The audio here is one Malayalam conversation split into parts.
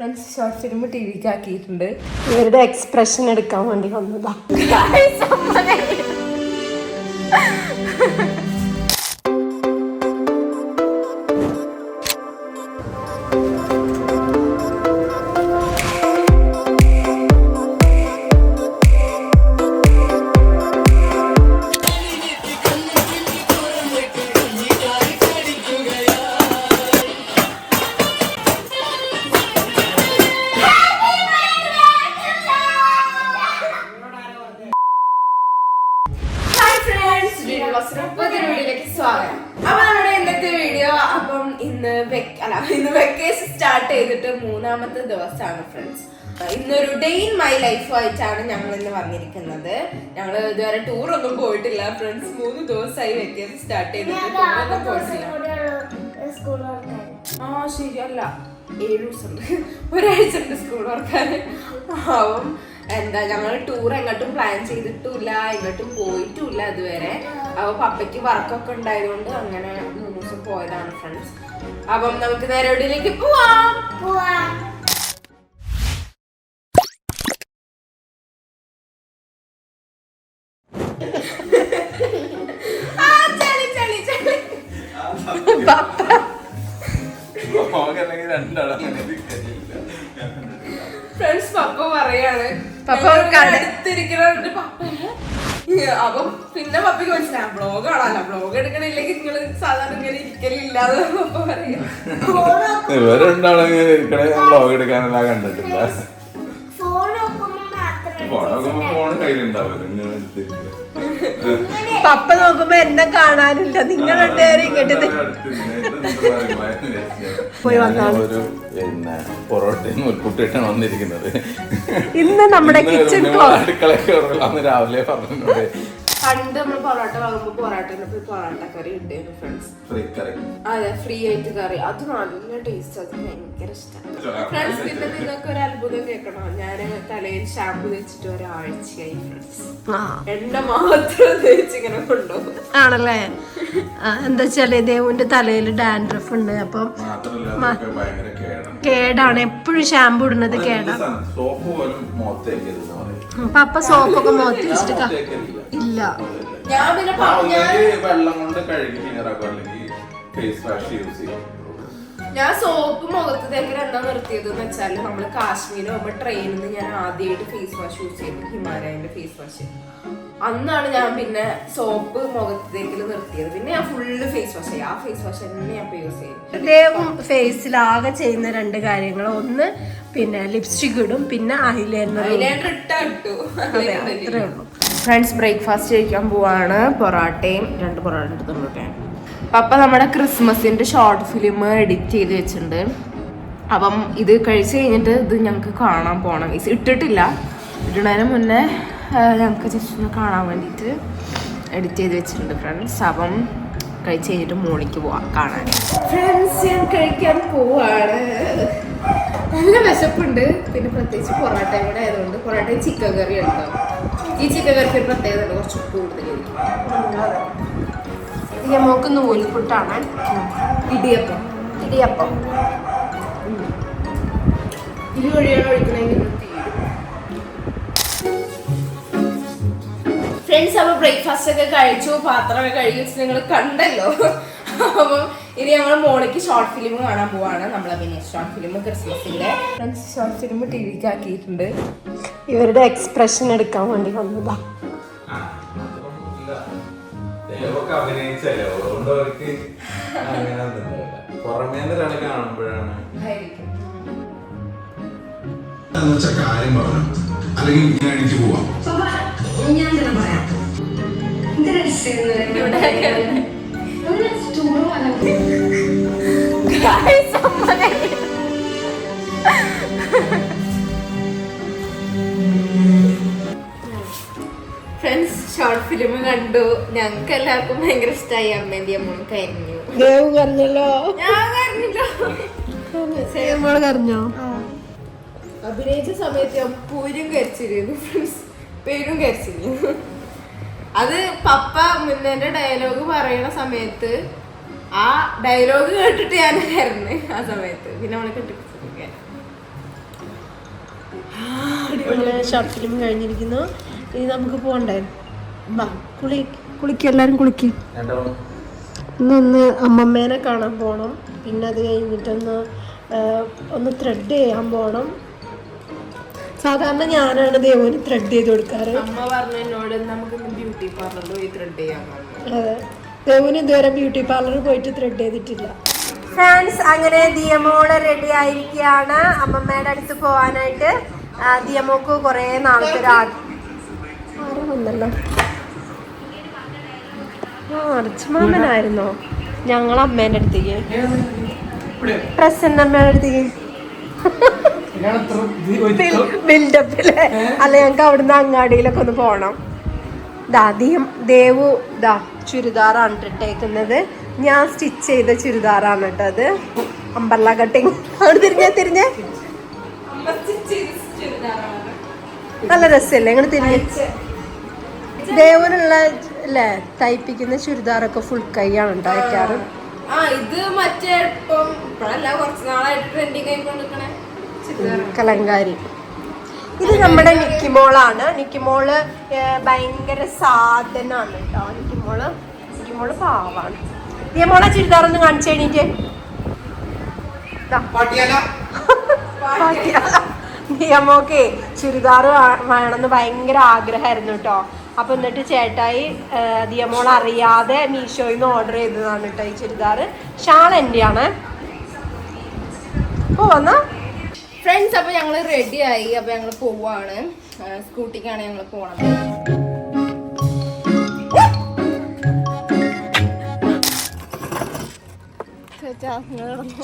ഫ്രണ്ട്സ് ഷോർട്ട് ഫിലിം ടി വിക്ക് ആക്കിയിട്ടുണ്ട്. ഇവരുടെ എക്സ്പ്രഷൻ എടുക്കാൻ വേണ്ടി വന്നതാ. മൂന്നാമത്തെ ദിവസമാണ് ഫ്രണ്ട്സ് ഇന്നൊരു ഡേ ഇൻ മൈ ലൈഫ് ആയിട്ടാണ് ഞങ്ങൾ ഇന്ന് വന്നിരിക്കുന്നത്. ഞങ്ങൾ ഇതുവരെ ടൂർ ഒന്നും പോയിട്ടില്ല ഫ്രണ്ട്സ് മൂന്ന് ദിവസമായി വെക്കേഷൻ സ്റ്റാർട്ട് ചെയ്തിട്ട് പോയിട്ടില്ല. ആ ശരിയല്ല ഏഴ് ദിവസം. ഒരാഴ്ച ഉണ്ട് സ്കൂൾ ഓർക്കാൻ ആവും. എന്താ ഞങ്ങൾ ടൂർ എങ്ങോട്ടും പ്ലാൻ ചെയ്തിട്ടുമില്ല എങ്ങോട്ടും പോയിട്ടുമില്ല ഇതുവരെ. അപ്പൊ പപ്പയ്ക്ക് വർക്കൊക്കെ ഉണ്ടായതുകൊണ്ട് അങ്ങനെ ദിവസം പോയതാണ് ഫ്രണ്ട്സ് അപ്പം നമുക്ക് നേരെ എവിടെയിലേക്ക് പോവാം. അങ്ങനെ ഫ്രണ്ട്സ് പപ്പ പറയാണ്. പപ്പ അടുത്തിരിക്കണ പപ്പ അപ്പം പിന്നെ പപ്പിക്ക് മനസ്സിലായി. ബ്ലോഗ് കാണാനോ ബ്ലോഗ് എടുക്കണില്ലെങ്കിൽ നിങ്ങൾ സാധാരണ ഇങ്ങനെ ഇരിക്കലില്ലാതെ പപ്പ പറയാം. ഇവർ രണ്ടാളും ഇങ്ങനെ ഇരിക്കണേ എടുക്കാനെല്ലാം കണ്ടിട്ടില്ല. ഫോൺ നോക്കുമ്പോ ഫോൺ കയ്യിലുണ്ടാവില്ല. പപ്പ നോക്കുമ്പോ എന്നെ കാണാനില്ല. നിങ്ങൾ രണ്ടുപേരും ഇങ്ങോട്ട് നി- പോയി ഞാൻ വന്നാണ്. ഒരു പിന്നെ പൊറോട്ടയും മുൽക്കുട്ടിയിട്ടാണ് വന്നിരിക്കുന്നത്. ഇന്ന് നമ്മുടെ കിച്ചൺ അടുക്കളയൊക്കെ രാവിലെ പറഞ്ഞോട് പണ്ട് നമ്മൾ പൊറോട്ട വാങ്ങുമ്പോൾ പൊറോട്ട പൊറോട്ട കറി ഉണ്ടായിരുന്നു ഫ്രണ്ട്സ് ഫ്രീ കറി. അതെ ഫ്രീ ആയിട്ട് കറി. അത് നല്ല ടേസ്റ്റ് അത് ഭയങ്കര ഇഷ്ടമാണ് ഫ്രണ്ട്സ് പിന്നെ നിങ്ങൾക്ക് ഒരു അത്ഭുതം കേൾക്കണോ? ഞാൻ തലയിൽ ഷാമ്പു തേച്ചിട്ട് ഒരാഴ്ചയായി ഫ്രണ്ട്സ് ആ. എണ്ണ മാത്രം തേച്ചിങ്ങനെ കൊണ്ടുപോകും. ആണല്ലേ? എന്താ വെച്ചാൽ ദേവുവിന്റെ തലയിൽ ഡാൻഡ്രഫ് ഉണ്ട് അപ്പം ഭയങ്കര കേടാണ് കേടാണ്. എപ്പോഴും ഷാമ്പു ഇടുന്നത് കേടാണ് പപ്പ സോപ്പൊക്കെ മുഖത്ത് വെച്ചിട്ട് ഇല്ല. ഞാൻ പിന്നെ ആ, ഞാൻ വെള്ളം കൊണ്ട് കഴുകി അല്ലെങ്കിൽ ഫേസ് വാഷ് യൂസ് ചെയ്യും. ഞാൻ സോപ്പ് മുഖത്ത് തേക്കൽ എന്താ നിർത്തിയത് എന്ന് വെച്ചാൽ നമ്മൾ കാശ്മീർ പോകുമ്പോ ട്രെയിനിൽ നിന്ന് ഞാൻ ആദ്യമായിട്ട് ഫേസ് വാഷ് യൂസ് ചെയ്തു ഹിമാലയന്റെ ഫേസ് വാഷ് അന്നാണ് ഞാൻ പിന്നെ സോപ്പ് മുഖത്ത് തേക്കൽ നിർത്തിയത്. പിന്നെ ഞാൻ ഫുള്ള് ഫേസ് വാഷ് ചെയ്യും. ആ ഫേസ് വാഷ് തന്നെ ഞാൻ യൂസ് ചെയ്യും. ദേവും ഫേസിൽ ആകെ ചെയ്യുന്ന രണ്ട് കാര്യങ്ങൾ ഒന്ന് പിന്നെ ലിപ്സ്റ്റിക് ഇടും. പിന്നെ ഐലൈനർ ഐലൈനർ ഇട്ടാ ഇട്ടു അതെ അത്രേ ഉള്ളൂ. ഫ്രണ്ട്സ് ബ്രേക്ക്ഫാസ്റ്റ് കഴിക്കാൻ പോവാണ്. പൊറോട്ടയും രണ്ട് പൊറോട്ട എടുത്തിട്ടുണ്ട് പപ്പ നമ്മുടെ ക്രിസ്മസിന്റെ ഷോർട്ട് ഫിലിം എഡിറ്റ് ചെയ്ത് വെച്ചിട്ടുണ്ട്. അപ്പം ഇത് കഴിച്ച് കഴിഞ്ഞിട്ട് ഇത് ഞങ്ങൾക്ക് കാണാൻ പോകണം ഇട്ടിട്ടില്ല. ഇടുന്നതിന് മുന്നേ ഞങ്ങൾക്ക് ജസ്റ്റ് കാണാൻ വേണ്ടിയിട്ട് എഡിറ്റ് ചെയ്ത് വെച്ചിട്ടുണ്ട് ഫ്രണ്ട്സ് അപ്പം കഴിച്ച് കഴിഞ്ഞിട്ട് മോളിക്ക് പോവാം കാണാൻ. ഫ്രണ്ട്സ് ഞാൻ കഴിക്കാൻ പോവാണ്. നല്ല വിശപ്പുണ്ട്. പിന്നെ പ്രത്യേകിച്ച് പൊറോട്ടയും കൂടെ ആയതുകൊണ്ട് പൊറോട്ടയും ചിക്കൻ കറി ഉണ്ടാവും ഈ ചിക്കൻ കറിക്ക് പ്രത്യേകത കുറച്ച് കൂടുതലായിരിക്കും ഇത് നമുക്ക് നൂൽപുട്ടാണ് ഇടിയപ്പം. ഇടിയപ്പം. ഇത് വഴിയാണ് ഒഴിക്കണമെങ്കിൽ ഫ്രണ്ട്സ് അപ്പൊ ബ്രേക്ക്ഫാസ്റ്റ് ഒക്കെ കഴിച്ചു പാത്രമൊക്കെ കഴുകി വെച്ച് നിങ്ങൾ കണ്ടല്ലോ. അപ്പം ഇനി ഞങ്ങൾ മോളിക്ക് ഷോർട്ട് ഫിലിം കാണാൻ പോവാണ്. നമ്മളെ മിനി ഷോർട്ട് ഫിലിം ക്രിസ്മസിന്റെ ഫ്രണ്ട്സ് ഷോർട്ട് ഫിലിം ടി വിക്ക് ആക്കിയിട്ടുണ്ട്. ഇവരുടെ എക്സ്പ്രഷൻ എടുക്കാൻ വേണ്ടി വന്നതാ. ദൈവമൊക്കെ അഭിനയിച്ചല്ലേ? അതുകൊണ്ട് അവർക്ക് അങ്ങനെ. പുറമേ ഒരാളെ കാണുമ്പോഴാണ്. കാര്യം പറഞ്ഞു അല്ലെങ്കിൽ ഞാൻ എനിക്ക് പോവാം. ഫ്രണ്ട്സ് ഷോർട്ട് ഫിലിം കണ്ടു. ഞങ്ങൾക്ക് എല്ലാവർക്കും ഭയങ്കര ഇഷ്ടമായി അമ്മേന്റെ അമ്മ കരിഞ്ഞു ദേവ് കരഞ്ഞല്ലോ. ഞാൻ കരഞ്ഞല്ലോ. കരഞ്ഞോ? അഭിനയിച്ച സമയത്ത് ഞാൻ പൂരും കരിച്ചിരുന്നു ഫ്രണ്ട്സ് പേരും കരിച്ചിരുന്നു അത് പപ്പ മുന്നേന്റെ ഡയലോഗ് പറയണ സമയത്ത് ആ ഡയലോഗ് കേട്ടിട്ട് ഞാൻ കയറുന്നു ആ സമയത്ത്. പിന്നെ അവളെ കെട്ടിപ്പിടിച്ചു ഷർട്ടിലും ഷോർട്ട് ഫിലിം കഴിഞ്ഞിരിക്കുന്നു. ഇനി നമുക്ക് പോകണ്ടേ വാ കുളി കുളിക്ക് എല്ലാവരും കുളിക്ക്. രണ്ടാമത്. ഇന്നൊന്ന് അമ്മമ്മേനെ കാണാൻ പോണം. പിന്നെ അത് കഴിഞ്ഞിട്ടൊന്ന് ഒന്ന് ത്രെഡ് ചെയ്യാൻ പോണം. സാധാരണ ഞാനാണ് ദേവന് ത്രെഡ് ചെയ്ത് കൊടുക്കാറ്. അമ്മ പറഞ്ഞു എന്നോട് നമുക്ക് ബ്യൂട്ടി പാർലറിൽ പോയി ത്രെഡ് ചെയ്യാൻ അതെ. ദേവന് ഇതുവരെ ബ്യൂട്ടി പാർലറിൽ പോയിട്ട് ത്രെഡ് ചെയ്തിട്ടില്ല. ഫ്രാൻസ് അങ്ങനെ ദിയമോൾ റെഡി ആയിരിക്കുകയാണ് അമ്മമ്മയുടെ അടുത്ത് പോകാനായിട്ട് ദിയമോക്ക് കുറേ നാളത്തെ ആരും വന്നല്ലോ. ആ അർച്ചമാമനായിരുന്നോ ഞങ്ങൾ അമ്മേന്റെ അടുത്തേക്ക്. പ്രസന്ന അമ്മയുടെ അടുത്തേക്ക് അല്ല ഞങ്ങൾക്ക് അവിടുന്ന് അങ്ങാടിയിലൊക്കെ ഒന്ന് പോകണം ദാ ദിയം ദേവു ദാ ചുരിദാറാണ് ട്ടോ ഇട്ടേക്കുന്നത്. ഞാൻ സ്റ്റിച്ച് ചെയ്ത ചുരിദാറാണ് കേട്ടോ അത്. Umbrella cutting. അവിടെ തിരിഞ്ഞേ തിരിഞ്ഞേ. നല്ല രസമല്ലേ ഇങ്ങനെ തിരിഞ്ഞേ? ദേവനുള്ള അല്ലേ? തയ്പ്പിക്കുന്ന ചുരിദാറൊക്കെ ഫുൾ കൈയാണ് ഉണ്ടാക്കാറ് ആ ഇത് മറ്റേ ഇപ്പം ഇപ്പഴല്ല കുറച്ച് നാളായിട്ട് ട്രെൻഡിങ് ആയിക്കൊണ്ടിരിക്കണേ കലങ്കാരി. ഇത് നമ്മുടെ നിക്കിമോളാണ് നിക്കിമോൾ ഭയങ്കര സാധനാണ് കേട്ടോ നിക്കിമോൾ നിക്കിമോൾ പാവാണ്. നിയമോളെ ചുരിദാർ ഒന്ന് കാണിച്ചു കഴിഞ്ഞിട്ട് നിയമോക്കെ ചുരിദാർ വേണമെന്ന് ഭയങ്കര ആഗ്രഹമായിരുന്നു കേട്ടോ അപ്പൊ എന്നിട്ട് ചേട്ടായി ദിയമോൾ അറിയാതെ മീഷോയിൽ നിന്ന് ഓർഡർ ചെയ്തതാണ് കേട്ടോ ഈ ചുരിദാർ ഷാൾ എന്റെയാണ് പോവാന്നാ ഫ്രണ്ട്സ് അപ്പോൾ ഞങ്ങൾ റെഡി ആയി. അപ്പൊ ഞങ്ങൾ പോവാണ്. സ്കൂട്ടിക്കാണ് ഞങ്ങൾ പോണത്.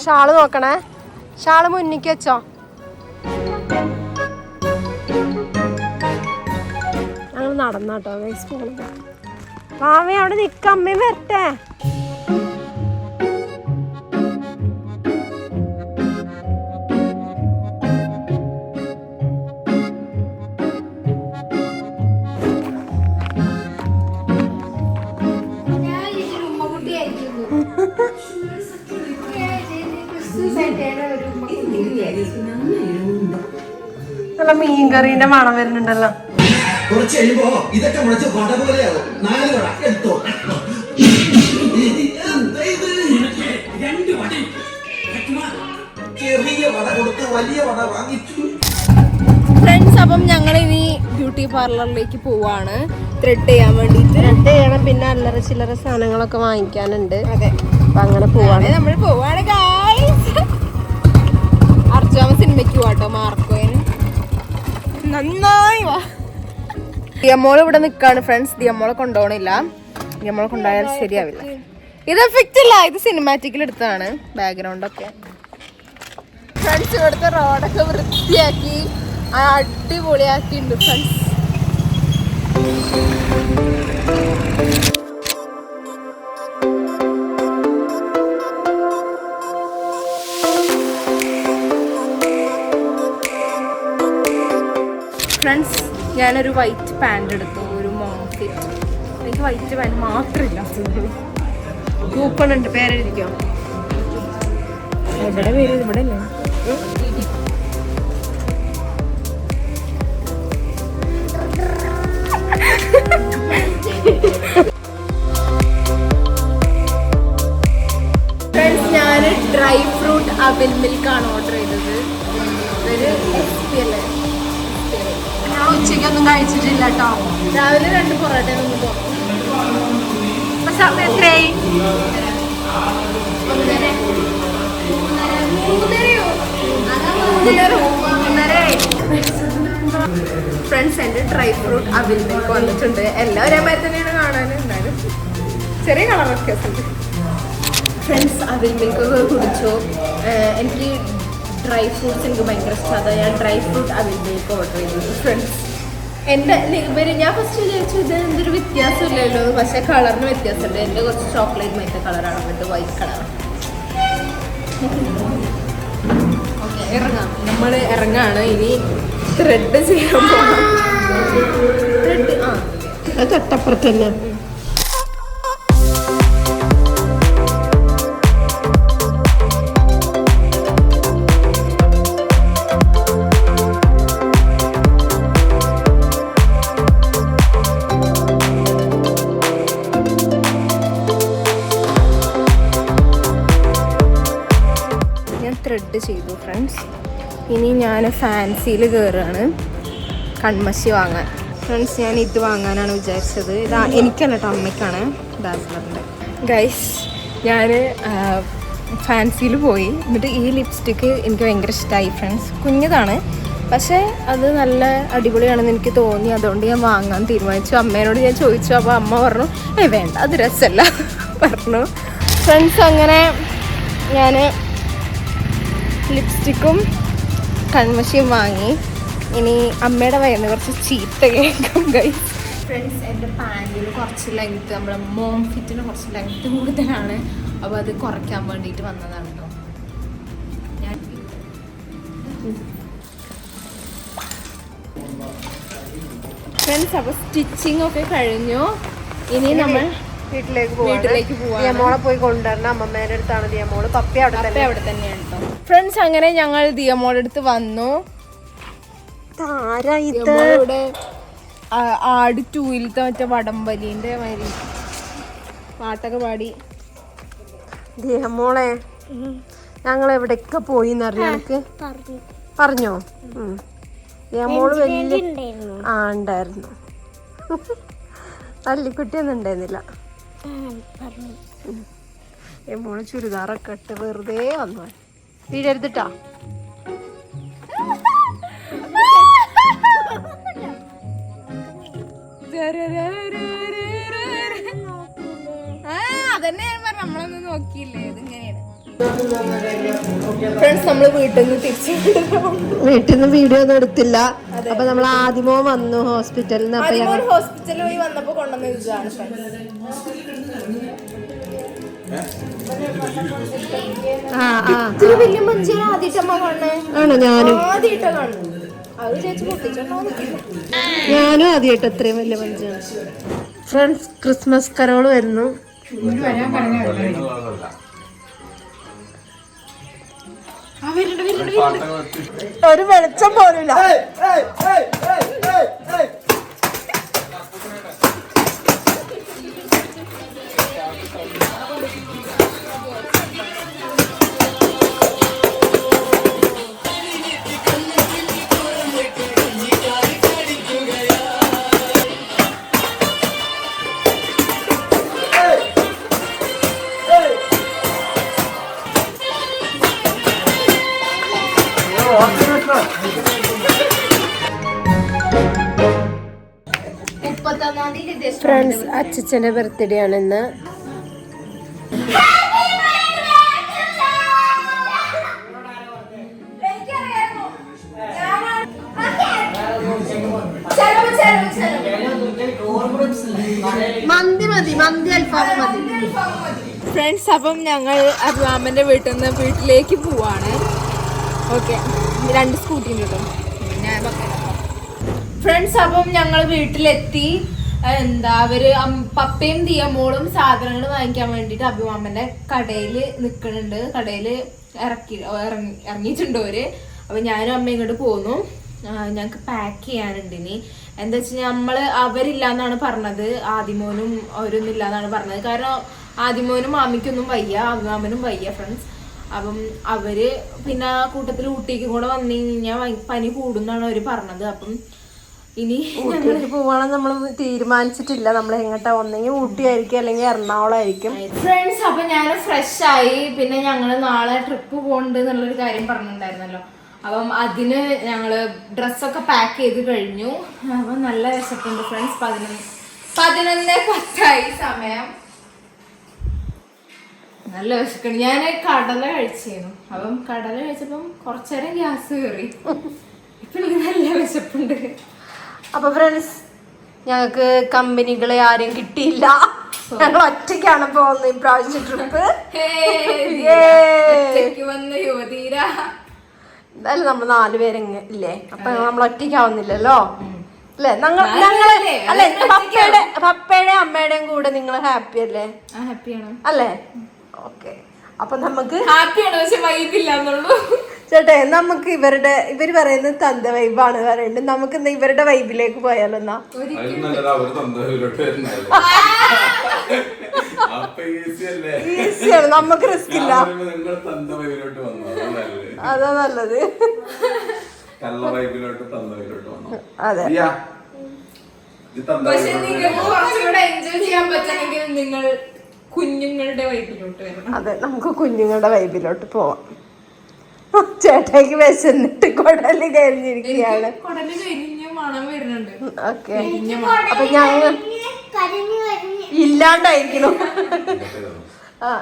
ഷാൾ നോക്കണേ. ഷാൾ മുന്നിക്ക് വെച്ചോ. നടന്നാട്ടോ ഗൈസ് പോണത് മാമി അവിടെ നിക്ക അമ്മയും വരട്ടെ. നല്ല മീൻകറീന്റെ മണം വരുന്നുണ്ടല്ലോ. കുറച്ച് കഴിയുമ്പോ ഇതൊക്കെ മുളച്ച് വട പോലെയാവും നാല് വട എടുത്തോ. എന്താ ഇത്? ചെറിയ വട കൊടുത്ത് വലിയ വട വാങ്ങിച്ചു. ഫ്രണ്ട്സ് അപ്പം ഞങ്ങൾ ഇനി ബ്യൂട്ടി പാർലറിലേക്ക് പോവാണ്. ത്രെഡ് ചെയ്യാൻ വേണ്ടിയിട്ട്. ത്രെഡ് ചെയ്യണം. പിന്നെ അല്ലറ ചില്ലറ സാധനങ്ങളൊക്കെ വാങ്ങിക്കാനുണ്ട്. അതെ. അപ്പൊ അങ്ങനെ പോവാണ്. നമ്മൾ പോവാണ് അർജാമ സിനിമയ്ക്ക് പോവാട്ടോ മാർക്കോയിന്. നന്നായി വാ. ദിയമ്മോൾ ഇവിടെ നിക്കാണ് ഫ്രണ്ട്സ് ദിയമ്മോളെ കൊണ്ടുപോകണില്ല ദിയമ്മോളെ കൊണ്ടുപോയാൽ ശരിയാവില്ല. ഇത് എഫക്റ്റ് ഇല്ല. ഇത് സിനിമാറ്റിക്കിൽ എടുത്തതാണ് ബാക്ക്ഗ്രൗണ്ട് ഒക്കെ. ഫ്രണ്ട്സ് ഇവിടുത്തെ റോഡൊക്കെ വൃത്തിയാക്കി അടിപൊളിയാക്കിയിട്ടുണ്ട് ഫ്രണ്ട്സ് ഞാനൊരു വൈറ്റ് പാന്റ് എടുത്തു ഒരു മോഫിറ്റ് എനിക്ക് വൈറ്റ് പാന്റ് മാത്രമില്ല. കൂപ്പൺ ഉണ്ട് പേരെഴുതിക്കോ? ഇവിടെ പേര്? ഇവിടെ അല്ലേ ഫ്രണ്ട്സ് ഞാൻ ഡ്രൈ ഫ്രൂട്ട് അവിൽ മിൽക്കാണ് ഓർഡർ ചെയ്തത്. ഒരു ഉച്ചയ്ക്കൊന്നും കഴിച്ചിട്ടില്ല കേട്ടോ രാവിലെ രണ്ട് പൊറോട്ട സമയം എത്രയായി? ഫ്രണ്ട്സ് എന്റെ ഡ്രൈ ഫ്രൂട്ട് അവിൽ മിൽക്ക് വന്നിട്ടുണ്ട്. എല്ലാം ഒരേ മാതിരി തന്നെയാണ് കാണാൻ. എന്നാലും ചെറിയ കളർ വ്യത്യാസമുണ്ട് ഫ്രണ്ട്സ് അവിൽ മിൽക്ക് ഒക്കെ കുടിച്ചു. എനിക്ക് ഡ്രൈ ഫ്രൂട്ട്സ് എനിക്ക് ഭയങ്കര ഇഷ്ടമാണ് ഞാൻ ഡ്രൈ ഫ്രൂട്ട് അവിൽ മിൽക്ക് ഓർഡർ ചെയ്തു ഫ്രണ്ട്സ് എന്റെ ഇവർ ഞാൻ ഫസ്റ്റ് വിചാരിച്ചു ഇത് എന്തൊരു വ്യത്യാസമില്ലല്ലോ. പക്ഷെ കളറിന് വ്യത്യാസമുണ്ട്. എന്റെ കുറച്ച് ചോക്ലേറ്റ് മറ്റേ കളറാണ്. എന്നിട്ട് വൈറ്റ് കളർ ഓക്കെ ഇറങ്ങാം. നമ്മൾ ഇറങ്ങാണ്. ഇനി ത്രെഡ് ചെയ്യാൻ പോകണം ത്രെഡ് ആ. തൊട്ടപ്പുറത്ത് തന്നെ. ചെയ്തു ഫ്രണ്ട്സ് ഇനി ഞാൻ ഫാൻസിയിൽ കയറുകയാണ് കൺമശി വാങ്ങാൻ. ഫ്രണ്ട്സ് ഞാൻ ഇത് വാങ്ങാനാണ് വിചാരിച്ചത്. ഇതാ എനിക്കല്ല കേട്ടോ അമ്മയ്ക്കാണ് ഡാസ്ലറിന്റെ ഗൈസ് ഞാൻ ഫാൻസിയിൽ പോയി. എന്നിട്ട് ഈ ലിപ്സ്റ്റിക്ക് എനിക്ക് ഭയങ്കര ഇഷ്ടമായി ഫ്രണ്ട്സ് കുഞ്ഞതാണ്. പക്ഷേ അത് നല്ല അടിപൊളിയാണെന്ന് എനിക്ക് തോന്നി. അതുകൊണ്ട് ഞാൻ വാങ്ങാൻ തീരുമാനിച്ചു. അമ്മേനോട് ഞാൻ ചോദിച്ചു. അപ്പോൾ അമ്മ പറഞ്ഞു ഏ വേണ്ട അത് രസമല്ല പറഞ്ഞു. ഫ്രണ്ട്സ് അങ്ങനെ ഞാൻ ലിപ്സ്റ്റിക്കും കൺമശിയും വാങ്ങി. ഇനി അമ്മയുടെ വയറിന് കുറച്ച് ചീത്ത കേൾക്കും ഗൈസ് ഫ്രണ്ട്സ് എന്റെ പാന്റിൽ കുറച്ച് ലെങ്ത്ത് നമ്മുടെ മോം ഫിറ്റിന് കുറച്ച് ലെങ്ത്ത് കൂടുതലാണ്. അപ്പോൾ അത് കുറയ്ക്കാൻ വേണ്ടിയിട്ട് വന്നതാണ് കേട്ടോ ഞാൻ ഫ്രണ്ട്സ് അപ്പോൾ സ്റ്റിച്ചിങ് ഒക്കെ കഴിഞ്ഞു. ഇനി നമ്മൾ വീട്ടിലേക്ക് വീട്ടിലേക്ക് പോവാം പോയി കൊണ്ടുവരണം. അമ്മമ്മേടെ അടുത്താണ് ദിയമോൾ. പപ്പി അവിടെ അവിടെ തന്നെയാണ് കേട്ടോ. ഫ്രണ്ട്സ് അങ്ങനെ ഞങ്ങൾ ദിയമോളുടെ അടുത്ത് വന്നു. ആട് ടൂയിലത്തെ മറ്റേ വടംവലിന്റെ മാതിരി പാട്ടൊക്കെ പാടി. ദിയമോളെ ഞങ്ങൾ എവിടെയൊക്കെ പോയി എനിക്ക് പറഞ്ഞോ. ദിയമോൾ വലിയ ആ ഉണ്ടായിരുന്നു. തല്ലിക്കുട്ടിയൊന്നും ഉണ്ടായിരുന്നില്ല. ദിയമോൾ ചുരിദാറൊക്കെ ഇട്ട് വെറുതെ വന്നു. വീഴരുതിട്ടാ അതന്നെ ഞാൻ പറഞ്ഞു നമ്മളൊന്നും നോക്കിയില്ലേ ഇതിങ്ങനെയാണ്. ഫ്രണ്ട്സ് നമ്മൾ വീട്ടിൽ നിന്ന് തിരിച്ചു വീട്ടിൽ നിന്ന് വീഡിയോ ഒന്നും എടുത്തില്ല. അപ്പൊ നമ്മൾ ആദ്യമോ വന്നു ഹോസ്പിറ്റലിൽ നിന്ന് ഹോസ്പിറ്റലിൽ പോയി വന്നപ്പോ കൊണ്ടുവന്ന ഇതാണ് വലിയ മഞ്ചേരി ആദ്യമായിട്ടമ്മ കാണണേ. ആണോ? ഞാനും. ആദ്യമായിട്ടാ കാണുന്നത്. ഞാനും ആദ്യമായിട്ട് അത്രയും വലിയ പഞ്ചാണ് ഫ്രണ്ട്സ് ക്രിസ്മസ് കരോൾ വരുന്നു. ഒരു വെളിച്ചം പോലില്ല അച്ഛച്ചന്റെ ബർത്ത്ഡേ ആണ് ഇന്ന്. മന്തി മതി മന്തി അൽഫാം മതി. ഫ്രണ്ട്സ് അപ്പം ഞങ്ങൾ അബ്ദുലാമന്റെ വീട്ടിൽ നിന്ന് വീട്ടിലേക്ക് പോവാണ്. ഓക്കെ രണ്ട് സ്കൂട്ടി കേട്ടോ. ഫ്രണ്ട്സ് അപ്പം ഞങ്ങൾ വീട്ടിലെത്തി. എന്താ അവർ പപ്പയും ദിയമോളും സാധനങ്ങൾ വാങ്ങിക്കാൻ വേണ്ടിട്ട് അഭിമാമന്റെ കടയിൽ നിക്കണുണ്ട്. കടയിൽ ഇറക്കി ഇറങ്ങി ഇറങ്ങിയിട്ടുണ്ട് അവർ. അപ്പൊ ഞാനും അമ്മയും ഇങ്ങോട്ട് പോന്നു. ഞങ്ങൾക്ക് പാക്ക് ചെയ്യാനുണ്ട് ഇനി. എന്താ വെച്ചാൽ നമ്മൾ അവരില്ലാന്നാണ് പറഞ്ഞത്. ആദിമോനും അവരൊന്നും ഇല്ലാന്നാണ് പറഞ്ഞത്. കാരണം ആദിമോനും മാമിക്കൊന്നും വയ്യ അഭിമാമനും വയ്യ ഫ്രണ്ട്സ് അപ്പം അവർ പിന്നെ കൂട്ടത്തിൽ ഊട്ടിക്ക് കൂടെ വന്നു കഴിഞ്ഞാൽ പനി കൂടുന്നാണ് അവർ പറഞ്ഞത്. അപ്പം ഇനി ഊട്ടിക്ക് പോവാണെന്ന് നമ്മൾ തീരുമാനിച്ചിട്ടില്ല. നമ്മൾ എങ്ങോട്ടാ ഒന്നെങ്കിൽ ഊട്ടി ആയിരിക്കും അല്ലെങ്കിൽ എറണാകുളം ആയിരിക്കും. ഫ്രണ്ട്സ് അപ്പൊ ഞാൻ ഫ്രഷ് ആയി. പിന്നെ ഞങ്ങൾ നാളെ ട്രിപ്പ് പോകണ്ട് എന്നുള്ളൊരു കാര്യം പറഞ്ഞിട്ടുണ്ടായിരുന്നല്ലോ അപ്പം അതിന് ഞങ്ങൾ ഡ്രസ്സൊക്കെ പാക്ക് ചെയ്ത് കഴിഞ്ഞു. അപ്പം നല്ല രസമുണ്ട് ഫ്രണ്ട്സ് പതിനൊന്ന് പതിനൊന്ന് പത്തായി സമയം. നല്ല വിശക്കുണ്ട്. ഞാൻ കടല കഴിച്ചിരുന്നു അപ്പം കടല കഴിച്ചപ്പം കുറച്ചേരം ഗ്യാസ് കയറി ഇപ്പൊ എനിക്ക് നല്ല വിശപ്പുണ്ട്. അപ്പൊ ഫ്രണ്ട്സ് ഞങ്ങൾക്ക് കമ്പനികളെ ആരും കിട്ടിയില്ല. ഞങ്ങൾ ഒറ്റയ്ക്കാണ് പോകുന്നത് ഇപ്രാവശ്യം ട്രിപ്പ് എന്തായാലും നമ്മൾ നാലുപേരെങ്ങ ഇല്ലേ? അപ്പൊ നമ്മൾ ഒറ്റയ്ക്കാവുന്നില്ലല്ലോ അല്ലേ? ഞങ്ങൾ അല്ലേ? ഞങ്ങൾ പപ്പയുടെ പപ്പയുടെയും അമ്മയുടെയും കൂടെ നിങ്ങൾ ഹാപ്പി അല്ലേ? അല്ലേ? ഓക്കെ. അപ്പൊ നമുക്ക് ഹാപ്പിയാണ് പക്ഷെ വൈബില്ല എന്നുള്ളൂ ചേട്ടേ നമുക്ക് ഇവരുടെ ഇവർ പറയുന്നത് തന്ത വൈബാണ് പറയുന്നത്. നമുക്ക് ഇന്ന് ഇവരുടെ വൈബിലേക്ക് പോയാലോ എന്നാ? ഈസിയാണ് നമുക്ക് റിസ്ക് ഇല്ല. അതാ നല്ലത്. കള്ള വൈബിലോട്ട് തന്ന വൈബിലോട്ട് വന്നു? അതെ. പക്ഷെ നിങ്ങൾക്ക് കുറച്ചുകൂടെ എൻജോയ് ചെയ്യാൻ പറ്റണമെങ്കിൽ നിങ്ങൾ കുഞ്ഞുങ്ങളുടെ വൈബിലോട്ട് വരണം. അതെ നമുക്ക് കുഞ്ഞുങ്ങളുടെ വൈബിലോട്ട് പോവാം. ചേട്ടായിക്ക് വിശന്നിട്ട് കുടൽ കഴിഞ്ഞിരിക്കുകയാണ് കുടൽ കരിഞ്ഞ മണം വരുന്നുണ്ട്. ഓക്കെ. അപ്പൊ ഞങ്ങൾ ഇല്ലാണ്ടായിരിക്കണം ആ?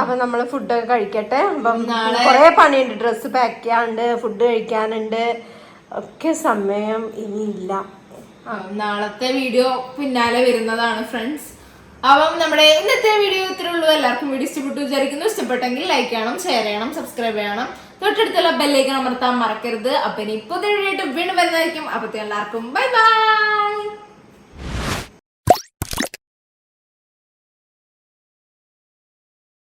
അപ്പൊ നമ്മൾ ഫുഡൊക്കെ കഴിക്കട്ടെ. അപ്പം കൊറേ പണിയുണ്ട്. ഡ്രസ്സ് പാക്ക് ചെയ്യാനുണ്ട് ഫുഡ് കഴിക്കാനുണ്ട്. ഒക്കെ സമയം ഇനിയില്ല. ആ, നാളത്തെ വീഡിയോ പിന്നാലെ വരുന്നതാണ് ഫ്രണ്ട്സ്. അപ്പം നമ്മുടെ ഇന്നത്തെ വീഡിയോ ഇത്രേ ഉള്ളൂ. എല്ലാവർക്കും വീഡിയോ ഇഷ്ടപ്പെട്ടു വിചാരിക്കുന്നു. ഇഷ്ടപ്പെട്ടെങ്കിൽ ലൈക്ക് ചെയ്യണം ഷെയർ ചെയ്യണം സബ്സ്ക്രൈബ് ചെയ്യണം. തൊട്ടടുത്തുള്ള ബെല്ലേക്ക് അമർത്താൻ മറക്കരുത്. അപ്പം ഇനി പുതിയ വീഡിയോ ആയിട്ട് വീണ്ടും വരുന്നതായിരിക്കും. അപ്പത്തെ എല്ലാവർക്കും ബൈ ബൈ